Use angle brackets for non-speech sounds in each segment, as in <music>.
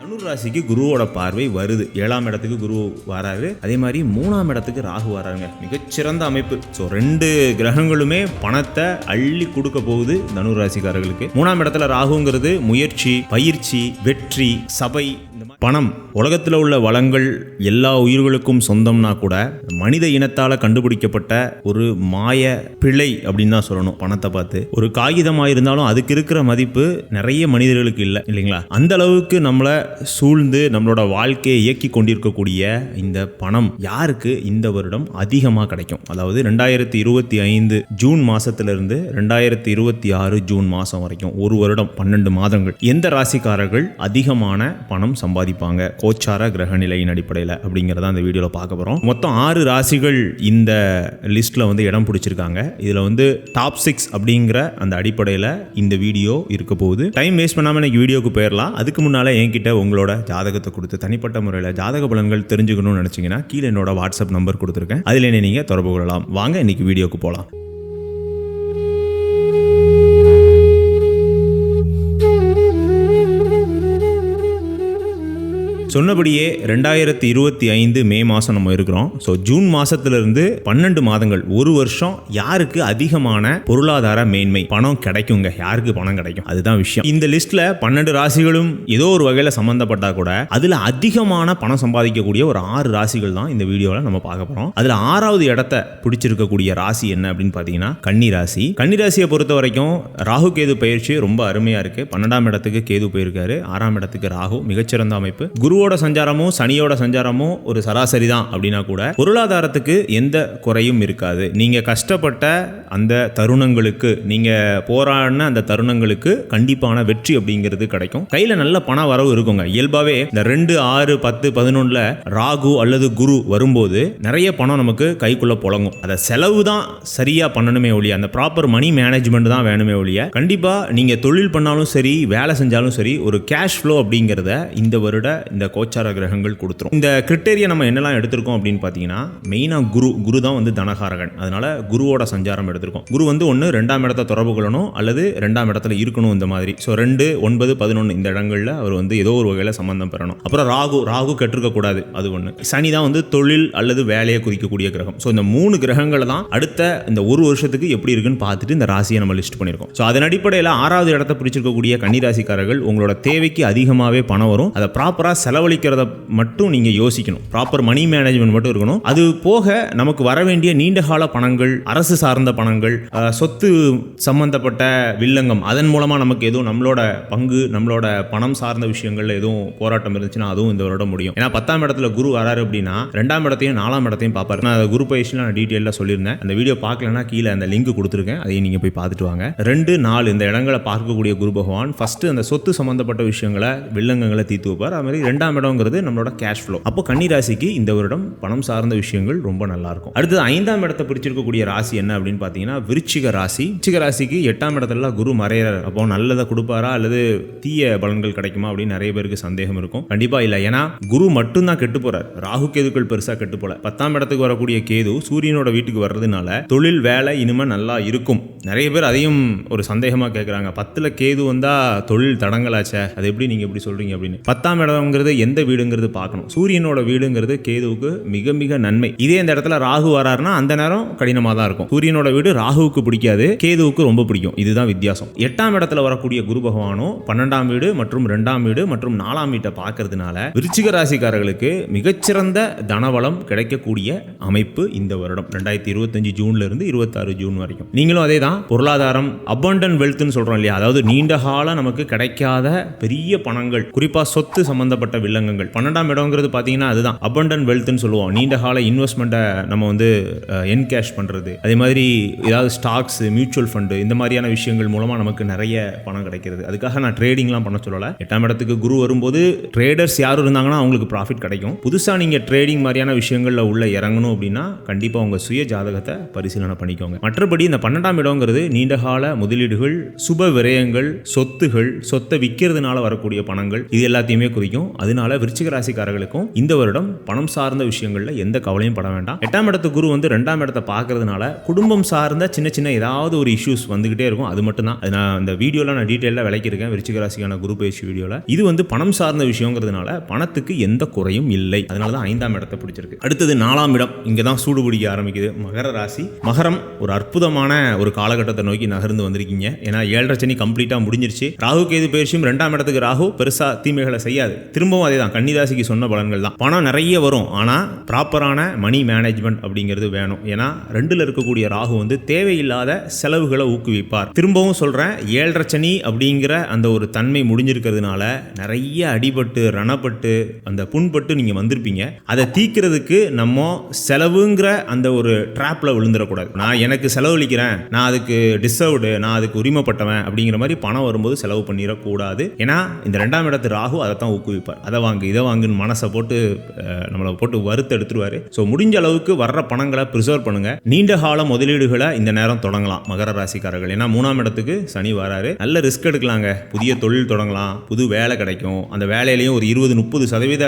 தனுர் ராசிக்கு குருவோட பார்வை வருது. ஏழாம் இடத்துக்கு குரு வராரு. அதே மாதிரி மூணாம் இடத்துக்கு ராகு வராருங்க. மிகச்சிறந்த அமைப்பு. ஸோ ரெண்டு கிரகங்களுமே பணத்தை அள்ளி கொடுக்க போகுது தனுர் ராசிக்காரர்களுக்கு மூணாம் இடத்துல ராகுங்கிறது முயற்சி பயிற்சி வெற்றி சபை இந்த மாதிரி. பணம். உலகத்தில் உள்ள வளங்கள் எல்லா உயிர்களுக்கும் சொந்தம்னா கூட மனித இனத்தால் கண்டுபிடிக்கப்பட்ட ஒரு மாய பிழை அப்படின்னு தான் சொல்லணும் பணத்தை பார்த்து. ஒரு காகிதமாக இருந்தாலும் அதுக்கு இருக்கிற மதிப்பு நிறைய மனிதர்களுக்கு இல்லை இல்லைங்களா? அந்த அளவுக்கு நம்மளை சூழ்ந்து நம்மளோட வாழ்க்கையை இயக்கி கொண்டிருக்கக்கூடிய இந்த பணம் யாருக்கு? இந்த வருடம் அதிகமாக கிடைக்கும். அதாவது ரெண்டாயிரத்தி இருபத்தி ஐந்து ஜூன் மாதத்திலிருந்து ரெண்டாயிரத்தி இருபத்தி ஆறு ஜூன் மாதம் வரைக்கும் ஒரு வருடம் பன்னெண்டு மாதங்கள். எந்த ராசிக்காரர்கள் அதிகமான பணம் சம்பாதிப்பாங்க? கோச்சார கிரக நிலையின் அடிப்படையில் அப்படிங்கிறத அந்த வீடியோவில் பார்க்க போகிறோம் மொத்தம் ஆறு ராசிகள் இந்த லிஸ்ட்டில் வந்து இடம் பிடிச்சிருக்காங்க. இதில் வந்து டாப் சிக்ஸ் அப்படிங்கிற அந்த அடிப்படையில் இந்த வீடியோ இருக்க போகுது. டைம் வேஸ்ட் பண்ணாமல் இன்னைக்கு வீடியோக்கு போயிடலாம் அதுக்கு முன்னால் என்கிட்ட உங்களோட ஜாதகத்தை கொடுத்து தனிப்பட்ட முறையில் ஜாதக பலன்கள் தெரிஞ்சுக்கணும்னு நினச்சிங்கன்னா கீழே என்னோட வாட்ஸ்அப் நம்பர் கொடுத்துருக்கேன். அதில் என்ன நீங்கள் தொடர்பு கொள்ளலாம். வாங்க இன்னைக்கு வீடியோக்கு போகலாம் சொன்னபடியே ரெண்டாயிரத்தி இருபத்தி ஐந்து மே மாதம் நம்ம இருக்கிறோம். ஸோ ஜூன் மாதத்துலேருந்து பன்னெண்டு மாதங்கள் ஒரு வருஷம் யாருக்கு அதிகமான பொருளாதார மேன்மை? பணம் கிடைக்குங்க. யாருக்கு பணம் கிடைக்கும்? அதுதான் விஷயம். இந்த லிஸ்ட்டில் பன்னெண்டு ராசிகளும் ஏதோ ஒரு வகையில் சம்மந்தப்பட்டால் கூட அதில் அதிகமான பணம் சம்பாதிக்கக்கூடிய ஒரு ஆறு ராசிகள் தான் இந்த வீடியோவில் நம்ம பார்க்க போகிறோம் அதில் ஆறாவது இடத்த பிடிச்சிருக்கக்கூடிய ராசி என்ன அப்படின்னு பார்த்தீங்கன்னா கன்னி ராசி. கன்னி ராசியை பொறுத்த வரைக்கும் ராகு கேது பயிற்சி ரொம்ப அருமையாக இருக்குது பன்னெண்டாம் இடத்துக்கு கேது போயிருக்காரு. ஆறாம் இடத்துக்கு ராகு மிகச்சிறந்த அமைப்பு. குருவோட சஞ்சாரமும் சனியோட சஞ்சாரமும் ஒரு சராசரி தான் அப்படின்னா கூட பொருளாதாரத்துக்கு எந்த குறையும் இருக்காது. நீங்க கஷ்டப்பட்ட அந்த தருணங்களுக்கு நீங்க போராடின அந்த தருணங்களுக்கு கண்டிப்பான வெற்றி அப்படிங்கிறது கிடைக்கும். கையில நல்ல பண வரவு இருக்குங்க. இயல்பாவே இந்த ரெண்டு ஆறு பத்து பதினொன்னுல ராகு அல்லது குரு வரும்போது நிறைய பணம் நமக்கு கைக்குள்ள புழங்கும். அதை செலவு தான் சரியா பண்ணணுமே ஒழிய அந்த ப்ராப்பர் மணி மேனேஜ்மெண்ட் தான் வேணுமே ஒழிய கண்டிப்பா நீங்க தொழில் பண்ணாலும் சரி வேலை செஞ்சாலும் சரி ஒரு கேஷ் ஃப்ளோ அப்படிங்கிறத இந்த வருட இந்த கோச்சார கிரகங்கள் கொடுத்துரும். இந்த கிரிட்டேரியா நம்ம என்னெல்லாம் எடுத்திருக்கோம் அப்படின்னு பார்த்தீங்கன்னா மெயினாக குரு குரு தான் வந்து தனகாரகன். அதனால குருவோட சஞ்சாரம் எடுத்திருக்கோம். குரு வந்து ஒன்று ரெண்டாம் இடத்த தொடர்பு கொள்ளணும் அல்லது ரெண்டாம் இடத்துல இருக்கணும் இந்த மாதிரி. ஸோ ரெண்டு ஒன்பது பதினொன்று இந்த இடங்களில் அவர் வந்து ஏதோ ஒரு வகையில் சம்பந்தம் பெறணும். அப்புறம் ராகு ராகு கற்றுக்க கூடாது அது ஒன்று சனி தான் வந்து தொழில் அல்லது வேலையை குறிக்கக்கூடிய கிரகம். ஸோ இந்த மூணு கிரகங்களை தான் அடுத்த இந்த ஒரு வருஷத்துக்கு எப்படி இருக்குன்னு பார்த்துட்டு இந்த ராசியை நம்ம லிஸ்ட் பண்ணியிருக்கோம். ஸோ அதன் அடிப்படையில் ஆறாவது இடத்த பிடிச்சிருக்கக்கூடிய கன்னிராசிக்காரர்கள் உங்களோட தேவைக்கு அதிகமாகவே பணம் வரும். அதை ப்ராப்பராக செலவு செலவழிக்கிறத மட்டும் நீங்கள் யோசிக்கணும். ப்ராப்பர் மணி மேனேஜ்மெண்ட் மட்டும் இருக்கணும். அது போக நமக்கு வர வேண்டிய நீண்டகால பணங்கள் அரசு சார்ந்த பணங்கள் சொத்து சம்பந்தப்பட்ட வில்லங்கம் அதன் மூலமாக நமக்கு எதுவும் நம்மளோட பங்கு நம்மளோட பணம் சார்ந்த விஷயங்கள்ல எதுவும் போராட்டம் இருந்துச்சுன்னா அதுவும் இந்த வருடம் முடியும். ஏன்னா பத்தாம் இடத்துல குரு வராரு அப்படின்னா ரெண்டாம் இடத்தையும் நாலாம் இடத்தையும் பார்ப்பாரு நான் குரு பயிற்சியில் நான் டீட்டெயிலாக சொல்லியிருந்தேன். அந்த வீடியோ பார்க்கலன்னா கீழே அந்த லிங்க் கொடுத்துருக்கேன். அதையும் நீங்கள் போய் பார்த்துட்டு வாங்க. ரெண்டு நாலு இந்த இடங்களை பார்க்கக்கூடிய குரு பகவான் ஃபர்ஸ்ட் அந்த சொத்து சம்பந்தப்பட்ட விஷயங்களை வில்லங்கங்களை தீர்த்து வைப்பார். அது மாதிரி ரெண்டாம் இடங்கிறது நம்மளோட கேஷ் ஃப்ளோ அப்போ கன்னி ராசிக்கு இந்த வருடம் பணம் சார்ந்த விஷயங்கள் ரொம்ப நல்லா இருக்கும் அடுத்தது ஐந்தாம் இடத்தை பிடிச்சிருக்கக்கூடிய ராசி என்ன அப்படின்னு பார்த்தீங்கன்னா விருச்சிக ராசி. விருச்சிக ராசிக்கு எட்டாம் இடத்துல குரு மறையிறார். அப்போ நல்லதை கொடுப்பாரா? அல்லது தீய பலன்கள் கிடைக்குமா? அப்படின்னு நிறைய பேருக்கு சந்தேகம் இருக்கும். கண்டிப்பா இல்லை. ஏன்னா குரு மட்டும்தான் கெட்டு போறார். ராகு கேதுக்கள் பெருசா கெட்டு போல. பத்தாம் இடத்துக்கு வரக்கூடிய கேது சூரியனோட வீட்டுக்கு வர்றதுனால தொழில் வேலை இனிமே நல்லா இருக்கும். நிறைய பேர் அதையும் ஒரு சந்தேகமா கேட்குறாங்க பத்துல கேது வந்தா தொழில் தடங்கலாச்சே. அது எப்படி நீங்க எப்படி சொல்றீங்க அப்படின்னு. பத்தாம் இடம்ங்கிறது எந்த வீடுங்கிறது பார்க்கணும். சூரியனோட வீடுங்கிறது கேதுவுக்கு மிக மிக நன்மை. இதே இந்த இடத்துல ராகு வராருன்னா அந்த நேரம் கடினமாக தான் இருக்கும். சூரியனோட வீடு ராகுவுக்கு பிடிக்காது கேதுவுக்கு ரொம்ப பிடிக்கும். இதுதான் வித்தியாசம். எட்டாம் இடத்துல வரக்கூடிய குரு பகவானும் பன்னெண்டாம் வீடு மற்றும் ரெண்டாம் வீடு மற்றும் நாலாம் வீட்டை பார்க்கறதுனால விருச்சிக ராசிக்காரர்களுக்கு மிகச்சிறந்த தனவளம் கிடைக்கக்கூடிய அமைப்பு இந்த வருடம். ரெண்டாயிரத்தி இருபத்தஞ்சு ஜூன்ல இருந்து இருபத்தாறு ஜூன் வரைக்கும். நீங்களும் அதே தான் பொருளாதாரம் அபண்டன் வெல்த்னு சொல்றோம் இல்லையா? அதாவது நீண்ட கால நமக்கு கிடைக்காத பெரிய பணங்கள் குறிப்பா சொத்து சம்பந்தப்பட்ட வில்லங்கங்கள். பன்னெண்டாம் இடங்கிறது பார்த்தீங்கன்னா அதுதான். அபண்டன் வெல்த்னு சொல்லுவோம். நீண்ட கால இன்வெஸ்ட்மெண்ட்டை நம்ம வந்து என்கேஷ் பண்ணுறது அதே மாதிரி ஏதாவது ஸ்டாக்ஸ் மியூச்சுவல் ஃபண்டு இந்த மாதிரியான விஷயங்கள் மூலமாக நமக்கு நிறைய பணம் கிடைக்கிறது. அதுக்காக நான் ட்ரேடிங்லாம் பண்ண சொல்லலை. எட்டாம் இடத்துக்கு குரு வரும்போது ட்ரேடர்ஸ் யாரும் இருந்தாங்கன்னா அவங்களுக்கு ப்ராஃபிட் கிடைக்கும். புதுசாக நீங்கள் ட்ரேடிங் மாதிரியான விஷயங்களில் உள்ள இறங்கணும் அப்படின்னா கண்டிப்பாக உங்கள் சுய ஜாதகத்தை பரிசீலனை பண்ணிக்கோங்க. மற்றபடி இந்த பன்னெண்டாம் இடங்கிறது நீண்டகால முதலீடுகள் சுப விரயங்கள் சொத்துகள் சொத்தை விற்கிறதுனால வரக்கூடிய பணங்கள் இது எல்லாத்தையுமே குறிக்கும். அது இதனால விருச்சிக ராசிக்காரர்களுக்கும் இந்த வருடம் பணம் சார்ந்த விஷயங்கள்ல எந்த கவலையும் பட வேண்டாம். எட்டாம் இடத்து குரு வந்து ரெண்டாம் இடத்தை பார்க்கறதுனால குடும்பம் சார்ந்த சின்ன சின்ன ஏதாவது ஒரு இஷ்யூஸ் வந்துகிட்டே இருக்கும். அது மட்டும் தான். நான் இந்த வீடியோல நான் டீட்டெயிலாக விளக்கியிருக்கேன். விருச்சிக ராசிக்கான குரு பயிற்சி வீடியோல இது வந்து பணம் சார்ந்த விஷயங்கிறதுனால பணத்துக்கு எந்த குறையும் இல்லை. அதனால தான் ஐந்தாம் இடத்தை பிடிச்சிருக்கு. அடுத்தது நாலாம் இடம். இங்கே தான் சூடு பிடிக்க ஆரம்பிக்குது. மகர ராசி. மகரம் ஒரு அற்புதமான ஒரு காலகட்டத்தை நோக்கி நகர்ந்து வந்திருக்கீங்க. ஏன்னா ஏழரை சனி கம்ப்ளீட்டாக முடிஞ்சிருச்சு. ராகு கேது பயிற்சியும் ரெண்டாம் இடத்துக்கு ராகு. பெருசா தீமைகளை செய்யாது. திரும்பவும் அதே தான் கன்னிராசிக்கு சொன்ன பலன்கள் தான். பணம் நிறைய வரும். ஆனால் ப்ராப்பரான மணி மேனேஜ்மெண்ட் அப்படிங்கிறது வேணும். ஏன்னா ரெண்டில் இருக்கக்கூடிய ராகு வந்து தேவையில்லாத செலவுகளை ஊக்குவிப்பார். திரும்பவும் சொல்கிறேன் ஏழரை சனி அப்படிங்கிற அந்த ஒரு தன்மை முடிஞ்சிருக்கிறதுனால நிறைய அடிபட்டு ரணப்பட்டு அந்த புண்பட்டு நீங்கள் வந்திருப்பீங்க. அதை தீக்கிறதுக்கு நம்ம செலவுங்கிற அந்த ஒரு ட்ராப்பில் விழுந்துடக்கூடாது. நான் எனக்கு செலவழிக்கிறேன் நான் அதுக்கு டிசர்வ்டு நான் அதுக்கு உரிமைப்பட்டவன் அப்படிங்கிற மாதிரி பணம் வரும்போது செலவு பண்ணிடக்கூடாது. ஏன்னா இந்த ரெண்டாம் இடத்து ராகு அதை தான் ஊக்குவிப்பார். அதை வாங்கு இதை வாங்குன்னு மனசை போட்டு நம்மளை போட்டு வறுத்து எடுத்துருவாரு. ஸோ முடிஞ்ச அளவுக்கு வர்ற பணங்களை ப்ரிசர்வ் பண்ணுங்க. நீண்ட கால முதலீடுகளை இந்த நேரம் தொடங்கலாம் மகர ராசிக்காரர்கள். ஏன்னா மூணாம் இடத்துக்கு சனி வராரு. நல்ல ரிஸ்க் எடுக்கலாங்க. புதிய தொழில் தொடங்கலாம். புது வேலை கிடைக்கும். அந்த வேலையிலையும் ஒரு இருபது முப்பது சதவீத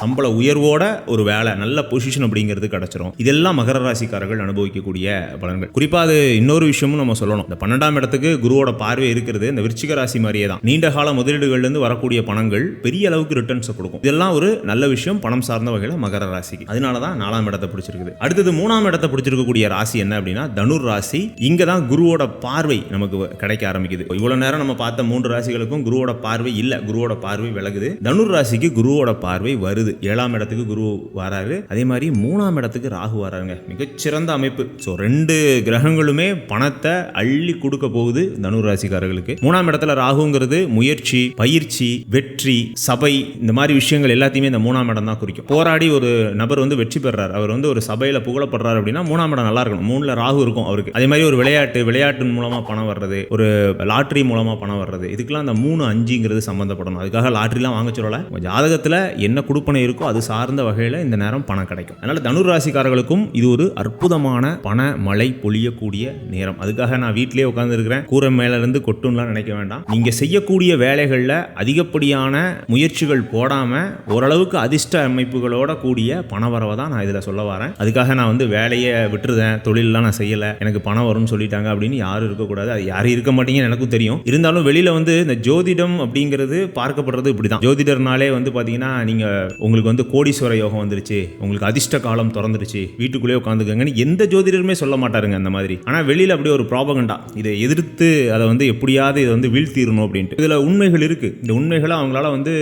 சம்பள உயர்வோட ஒரு வேலை நல்ல பொசிஷன் அப்படிங்கிறது கிடைச்சிரும். இதெல்லாம் மகர ராசிக்காரர்கள் அனுபவிக்கக்கூடிய பலன்கள். குறிப்பாக அது இன்னொரு விஷயமும் நம்ம சொல்லணும். இந்த பன்னெண்டாம் இடத்துக்கு குருவோட பார்வை இருக்கிறது இந்த விருச்சிக ராசி மாதிரியே தான். நீண்ட கால முதலீடுகள்லேருந்து வரக்கூடிய பணங்கள் பெரிய அளவுக்கு ரிட்டர்ன்ஸ் கொடுக்கும். இதெல்லாம் ஒரு நல்ல விஷயம் பணம் சார்ந்த வகையில் மகர ராசிக்கு. அதனால தான் நாலாம் இடத்தை பிடிச்சிருக்குது. அடுத்தது மூணாம் இடத்தை பிடிச்சிருக்கக்கூடிய ராசி என்ன அப்படின்னா தனுர் ராசி. இங்கே தான் குருவோட பார்வை நமக்கு கிடைக்க ஆரம்பிக்குது. இவ்வளோ நேரம் நம்ம பார்த்த மூன்று ராசிகளுக்கும் குருவோட பார்வை இல்லை. குருவோட பார்வை விலகுது. தனுர் ராசிக்கு குருவோட பார்வை வருது. ஏழாம் இடத்துக்கு குரு வராரு. அதே மாதிரி மூணாம் இடத்துக்கு ராகு வராருங்க. மிகச்சிறந்த அமைப்பு. ஸோ ரெண்டு கிரகங்களுமே பணத்தை அள்ளி கொடுக்க போகுது தனுர் ராசிக்காரர்களுக்கு. மூணாம் இடத்துல ராகுங்கிறது முயற்சி பயிற்சி வெற்றி சபை இந்த மாதிரி விஷயங்கள் எல்லாத்தையுமே இந்த மூணாம் இடம் தான் குறிக்கும். போராடி ஒரு நபர் வந்து வெற்றி பெறார். அவர் வந்து ஒரு சபையில் புகழப்படுறாரு அப்படின்னா மூணாம் இடம் நல்லா இருக்கணும். மூணுல ராகு இருக்கும் அவருக்கு. அதே மாதிரி ஒரு விளையாட்டு விளையாட்டின் மூலமா பணம் வர்றது ஒரு லாட்ரி மூலமா பணம் வர்றது இதுக்கெல்லாம் அந்த மூணு அஞ்சுங்கிறது சம்மந்தப்படணும் அதுக்காக லாட்ரிலாம் வாங்க சொல்லல. ஜாதகத்தில் என்ன கொடுப்பனை இருக்கோ அது சார்ந்த வகையில் இந்த நேரம் பணம் கிடைக்கும். அதனால தனுர் ராசிக்காரர்களுக்கும் இது ஒரு அற்புதமான பண மழை பொழியக்கூடிய நேரம். அதுக்காக நான் வீட்டிலேயே உட்காந்துருக்கிறேன் கூரை மேல இருந்து கொட்டும்லாம் நினைக்க வேண்டாம். நீங்க செய்யக்கூடிய வேலைகளில் அதிகப்படியான முயற்சிகள் போடாம ஓரளவுக்கு அதிர்ஷ்ட அமைப்புகளோட கூடிய பணவரவை தான் நான் இதில் சொல்ல வரேன். அதுக்காக நான் வந்து வேலையை விட்டுருதேன் தொழிலெலாம் நான் செய்யலை எனக்கு பணம் வரும்னு சொல்லிட்டாங்க அப்படின்னு யாரும் இருக்கக்கூடாது அது யாரும் இருக்க மாட்டீங்கன்னு எனக்கும் தெரியும். இருந்தாலும் வெளியில் வந்து இந்த ஜோதிடம் அப்படிங்கிறது பார்க்கப்படுறது இப்படி தான் ஜோதிடர்னாலே வந்து பார்த்தீங்கன்னா நீங்கள் உங்களுக்கு வந்து கோடீஸ்வர யோகம் வந்துருச்சு உங்களுக்கு அதிர்ஷ்ட காலம் திறந்துருச்சு வீட்டுக்குள்ளேயே உட்காந்துக்கங்கன்னு எந்த ஜோதிடருமே சொல்ல மாட்டாருங்க அந்த மாதிரி. ஆனால் வெளியில் அப்படியே ஒரு ப்ராபகண்டா இதை எதிர்த்து அதை வந்து எப்படியாவது இதை வந்து வீழ்த்திடணும் அப்படின்ட்டு. இதில் உண்மைகள் இருக்குது இந்த உண்மைகளை அவங்களால வந்து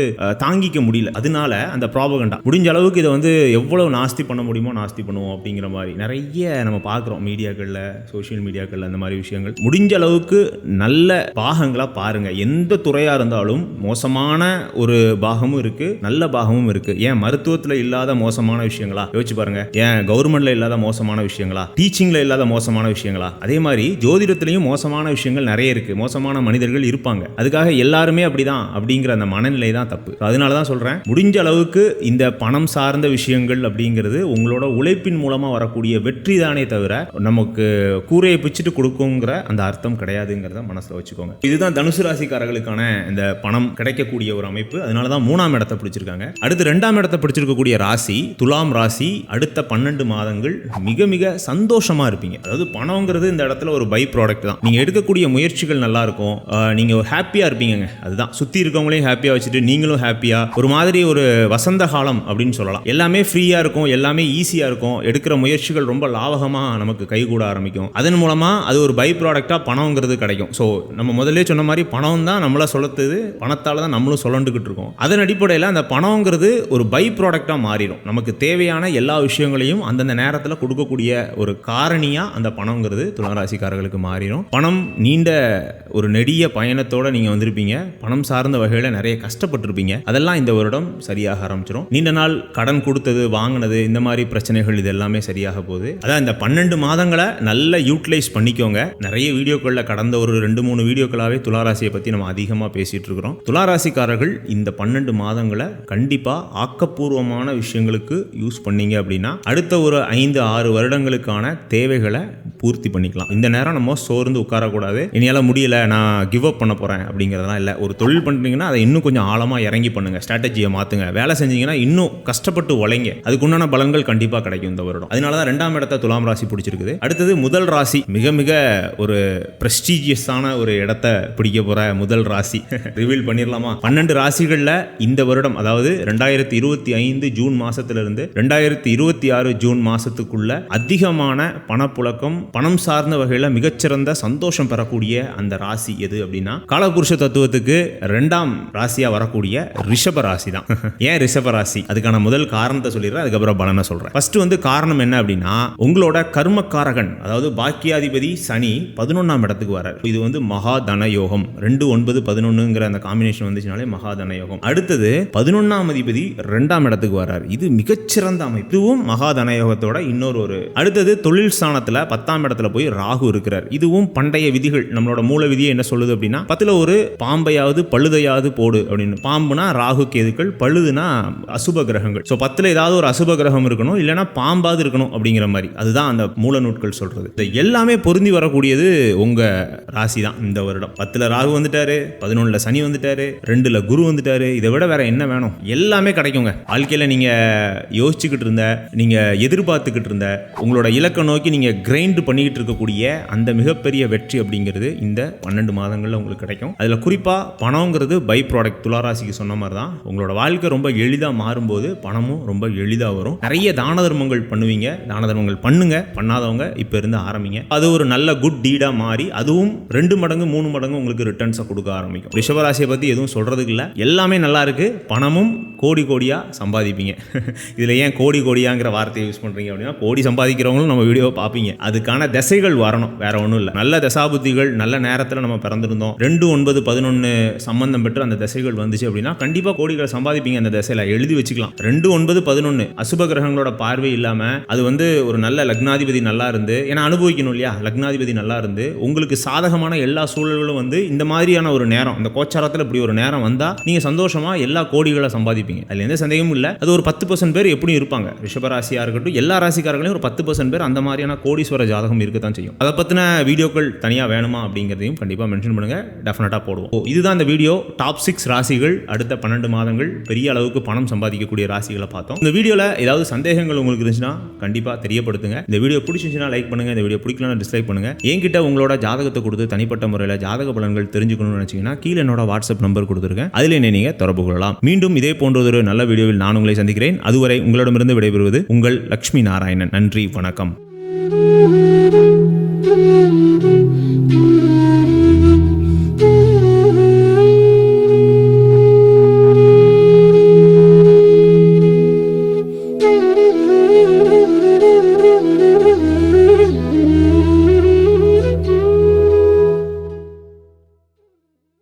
தாங்க தாங்கிக்க முடியல. அதனால அந்த ப்ராபகண்டா முடிஞ்ச அளவுக்கு இதை வந்து எவ்வளவு நாஸ்தி பண்ண முடியுமோ நாஸ்தி பண்ணுவோம் அப்படிங்கிற மாதிரி நிறைய நம்ம பார்க்குறோம் மீடியாக்களில் சோஷியல் மீடியாக்களில் அந்த மாதிரி விஷயங்கள். முடிஞ்ச அளவுக்கு நல்ல பாகங்களாக பாருங்க. எந்த துறையாக இருந்தாலும் மோசமான ஒரு பாகமும் இருக்கு நல்ல பாகமும் இருக்கு. ஏன் மருத்துவத்தில் இல்லாத மோசமான விஷயங்களா? யோசிச்சு பாருங்க. ஏன் கவர்மெண்ட்ல இல்லாத மோசமான விஷயங்களா? டீச்சிங்ல இல்லாத மோசமான விஷயங்களா? அதே மாதிரி ஜோதிடத்திலையும் மோசமான விஷயங்கள் நிறைய இருக்கு. மோசமான மனிதர்கள் இருப்பாங்க. அதுக்காக எல்லாருமே அப்படிதான் அப்படிங்கிற அந்த மனநிலை தான் தப்பு அதனால அதனால தான் சொல்கிறேன் முடிஞ்ச அளவுக்கு இந்த பணம் சார்ந்த விஷயங்கள் அப்படிங்கிறது உங்களோட உழைப்பின் மூலமாக வரக்கூடிய வெற்றி தானே தவிர நமக்கு கூரையை பிச்சுட்டு கொடுக்குங்கிற அந்த அர்த்தம் கிடையாதுங்கிறத மனசில் வச்சுக்கோங்க. இதுதான் தனுசு ராசிக்காரர்களுக்கான இந்த பணம் கிடைக்கக்கூடிய ஒரு அமைப்பு. அதனால தான் மூணாம் இடத்தை பிடிச்சிருக்காங்க. அடுத்து ரெண்டாம் இடத்தை பிடிச்சிருக்கக்கூடிய ராசி துலாம் ராசி அடுத்த பன்னெண்டு மாதங்கள் மிக மிக சந்தோஷமாக இருப்பீங்க. அதாவது பணங்கிறது இந்த இடத்துல ஒரு பை ப்ராடக்ட் தான். நீங்கள் எடுக்கக்கூடிய முயற்சிகள் நல்லா இருக்கும். ஹாப்பியாக இருப்பீங்க ஒரு இருப்பீங்கங்க. அதுதான். சுற்றி இருக்கவங்களையும் ஹாப்பியாக வச்சுட்டு நீங்களும் ஹாப்பியாக ஹாப்பியா ஒரு மாதிரி ஒரு வசந்த காலம் அப்படின்னு சொல்லலாம். எல்லாமே ஃப்ரீயா இருக்கும் எல்லாமே ஈஸியா இருக்கும். எடுக்கிற முயற்சிகள் ரொம்ப லாபகமாக நமக்கு கைகூட ஆரம்பிக்கும். அதன் மூலமா அது ஒரு பை ப்ராடக்டா பணங்கிறது கிடைக்கும். ஸோ நம்ம முதல்ல சொன்ன மாதிரி பணம் தான் நம்மள சொல்லத்துது பணத்தால தான் நம்மளும் சொல்லண்டுகிட்டு இருக்கோம். அதன் அடிப்படையில் அந்த பணங்கிறது ஒரு பை ப்ராடக்டாக மாறிடும். நமக்கு தேவையான எல்லா விஷயங்களையும் அந்தந்த நேரத்தில் கொடுக்கக்கூடிய ஒரு காரணியாக அந்த பணங்கிறது துளராசிக்காரர்களுக்கு மாறிடும். பணம் நீண்ட ஒரு நெடிய பயணத்தோட நீங்கள் வந்திருப்பீங்க. பணம் சார்ந்த வகையில் நிறைய கஷ்டப்பட்டிருப்பீங்க. அதெல்லாம் இந்த வருடம் சரியாக ஆரம்பிச்சிடும் நீண்ட நாள் கடன் கொடுத்தது வாங்கினது இந்த மாதிரி பிரச்சனைகள் இது எல்லாமே சரியாக போகுது. அதான் இந்த பன்னெண்டு மாதங்களை நல்லா யூட்டிலைஸ் பண்ணிக்கோங்க. நிறைய வீடியோக்களில் கடந்த ஒரு ரெண்டு மூணு வீடியோக்களாகவே துளாராசியை பற்றி நம்ம அதிகமாக பேசிகிட்டு இருக்கிறோம். துளாராசிக்காரர்கள் இந்த பன்னெண்டு மாதங்களை கண்டிப்பாக ஆக்கப்பூர்வமான விஷயங்களுக்கு யூஸ் பண்ணீங்க அப்படின்னா அடுத்த ஒரு ஐந்து ஆறு வருடங்களுக்கான தேவைகளை பூர்த்தி பண்ணிக்கலாம். இந்த நேரம் நம்ம சோர்ந்து உட்காரக்கூடாது. இனியால் முடியல நான் கிவ் அப் பண்ண போகிறேன் அப்படிங்கிறதெல்லாம் இல்லை. ஒரு தொழில் பண்ணுறீங்கன்னா அதை இன்னும் கொஞ்சம் ஆழமாக இறங்கி பண்ணுங்க. மாற்றுங்க ஸ்ட்ராட்டஜியை மாத்துங்க. வேலை செஞ்சீங்கன்னா இன்னும் கஷ்டப்பட்டு உழைங்க. அதுக்குண்டான பலன்கள் கண்டிப்பா கிடைக்கும் இந்த வருடம். அதனால தான் ரெண்டாம் இடத்த துலாம் ராசி பிடிச்சிருக்குது. அடுத்தது முதல் ராசி மிக மிக ஒரு பிரஸ்டீஜியஸான ஒரு இடத்த பிடிக்க போற முதல் ராசி. <laughs> ரிவீல் பண்ணிடலாமா பன்னெண்டு ராசிகளில் இந்த வருடம் அதாவது ரெண்டாயிரத்தி இருபத்தி ஐந்து ஜூன் மாசத்திலிருந்து ரெண்டாயிரத்தி இருபத்தி ஆறு ஜூன் மாசத்துக்குள்ள அதிகமான பணப்புழக்கம் பணம் சார்ந்த வகையில் மிகச்சிறந்த சந்தோஷம் பெறக்கூடிய அந்த ராசி எது அப்படின்னா காலபுருஷ தத்துவத்துக்கு ரெண்டாம் ராசியா வரக்கூடிய ரிஷப ராசி தான். ஏன் ரிஷப ராசி அதுக்கான முதல் காரணத்தை சொல்லிடுறேன் அதுக்கப்புறம் பலனை சொல்றேன். ஃபர்ஸ்ட் வந்து காரணம் என்ன அப்படின்னா உங்களோட கர்மக்காரகன் அதாவது பாக்கியாதிபதி சனி பதினொன்னாம் இடத்துக்கு வரார். இது வந்து மகா தன யோகம். ரெண்டு ஒன்பது பதினொன்னுங்கிற அந்த காம்பினேஷன் வந்துச்சுனாலே மகா தன யோகம். அடுத்தது பதினொன்னாம் அதிபதி ரெண்டாம் இடத்துக்கு வரார். இது மிகச்சிறந்த அமைப்பு. இதுவும் மகா தன யோகத்தோட இன்னொரு ஒரு. அடுத்தது தொழில் ஸ்தானத்துல பத்தாம் இடத்துல போய் ராகு இருக்கிறார். இதுவும் பண்டைய விதிகள் நம்மளோட மூல விதியை என்ன சொல்லுது அப்படின்னா பத்துல ஒரு பாம்பையாவது பழுதையாவது போடு அப்படின்னு. பாம்புனா ராகு. கேதுக்கள் பழுதுனா அசுப கிரகங்கள். ஸோ பத்தில் ஏதாவது ஒரு அசுப கிரகம் இருக்கணும் இல்லைன்னா பாம்பாவது இருக்கணும் அப்படிங்கிற மாதிரி. அதுதான் அந்த மூல நூட்கள் சொல்கிறது இது எல்லாமே பொருந்தி வரக்கூடியது உங்கள் ராசி தான் இந்த வருடம். பத்தில் ராகு வந்துட்டாரு பதினொன்றில் சனி வந்துட்டாரு ரெண்டில் குரு வந்துட்டாரு. இதை விட வேற என்ன வேணும்? எல்லாமே கிடைக்குங்க. வாழ்க்கையில் நீங்கள் யோசிச்சுக்கிட்டு இருந்த நீங்கள் எதிர்பார்த்துக்கிட்டு இருந்த உங்களோட இலக்கை நோக்கி நீங்கள் கிரைண்ட் பண்ணிக்கிட்டு இருக்கக்கூடிய அந்த மிகப்பெரிய வெற்றி அப்படிங்கிறது இந்த பன்னெண்டு மாதங்களில் உங்களுக்கு கிடைக்கும். அதில் குறிப்பாக பணங்கிறது பை ப்ராடக்ட் துளாராசிக்கு சொன்ன மாதிரி தான். உங்களோட வாழ்க்கை ரொம்ப எளிதாக மாறும்போது பணமும் ரொம்ப எளிதாக வரும். நிறைய தான தர்மங்கள் பண்ணுவீங்க. தான தர்மங்கள் பண்ணுங்க. பண்ணாதவங்க இப்போ இருந்து ஆரம்பிங்க. அது ஒரு நல்ல குட் டீடாக மாறி அதுவும் ரெண்டு மடங்கு மூணு மடங்கு உங்களுக்கு ரிட்டர்ன்ஸை கொடுக்க ஆரம்பிக்கும். ரிஷபராசியை பற்றி எதுவும் சொல்றதுக்கு இல்லை. எல்லாமே நல்லா இருக்கு. பணமும் கோடி கோடியாக சம்பாதிப்பீங்க. <laughs> இதுல ஏன் கோடி கோடியாங்கிற வார்த்தையை யூஸ் பண்ணுறீங்க அப்படின்னா கோடி சம்பாதிக்கிறவங்களும் நம்ம வீடியோ பார்ப்பீங்க அதுக்கான திசைகள் வரணும். வேற ஒன்றும் இல்லை. நல்ல தசாபுத்திகள் நல்ல நேரத்தில் நம்ம பிறந்திருந்தோம். ரெண்டு ஒன்பது பதினொன்று சம்பந்தம் பெற்று அந்த திசைகள் வந்துச்சு அப்படின்னா கண்டிப்பாக கோடிகளை சம்பாதிப்பீங்க அந்த தசையில். எழுதி வச்சுக்கலாம். ரெண்டு ஒன்பது பதினொன்று அசுப கிரகங்களோட பார்வை இல்லாமல் அது வந்து ஒரு நல்ல லக்னாதிபதி நல்லா இருந்து ஏன்னா அனுபவிக்கணும் இல்லையா? லக்னாதிபதி நல்லா இருந்து உங்களுக்கு சாதகமான எல்லா சூழல்களும் வந்து இந்த மாதிரியான ஒரு நேரம் இந்த கோச்சாரத்தில் இப்படி ஒரு நேரம் வந்தால் நீங்கள் சந்தோஷமா எல்லா கோடிகளை சம்பாதிப்பீங்க. அதில் எந்த சந்தேகமும் இல்லை. அது ஒரு பத்து பர்சன்ட் பேர் எப்படியும் இருப்பாங்க. ரிஷபராசியாக இருக்கட்டும் எல்லா ராசிக்காரர்களையும் ஒரு பத்து பர்சன்ட் பேர் அந்த மாதிரியான கோடீஸ்வர ஜாதகம் இருக்கத்தான் செய்யும். அதை பற்றின வீடியோக்கள் தனியாக வேணுமா அப்படிங்கிறதையும் கண்டிப்பாக மென்ஷன் பண்ணுங்க. டெஃபினட்டாக போடுவோம். இதுதான் இந்த வீடியோ. டாப் சிக்ஸ் ராசிகள். அடுத்த பன்னெண்டு மாதங்கள் பெரிய அளவுக்கு பணம் சம்பாதிக்கக்கூடிய ராசிகளை பார்த்தோம். இந்த வீடியோவில் ஏதாவது சந்தேகங்கள் உங்களுக்கு இருந்துச்சுன்னா கண்டிப்பாக தெரியப்படுத்துங்க. இந்த வீடியோ பிடிச்சிருந்துச்சுன்னா லைக் பண்ணுங்க. இந்த வீடியோ பிடிக்கலன்னா டிஸ்லைக் பண்ணுங்க. என்கிட்ட உங்களோட ஜாதகத்தை கொடுத்து தனிப்பட்ட முறையில் ஜாதக பலன்கள் தெரிஞ்சுக்கணும்னு நினைச்சீங்கன்னா கீழே என்னோட வாட்ஸ்அப் நம்பர் கொடுத்துருக்கேன். அதில் என்னை நீங்கள் தொடர்பு கொள்ளலாம். மீண்டும் இதே போன்ற ஒரு நல்ல வீடியோவில் நான் உங்களை சந்திக்கிறேன். அதுவரை உங்களிடமிருந்து விடைபெறுவது உங்கள் லக்ஷ்மி நாராயணன். நன்றி வணக்கம். Thank you.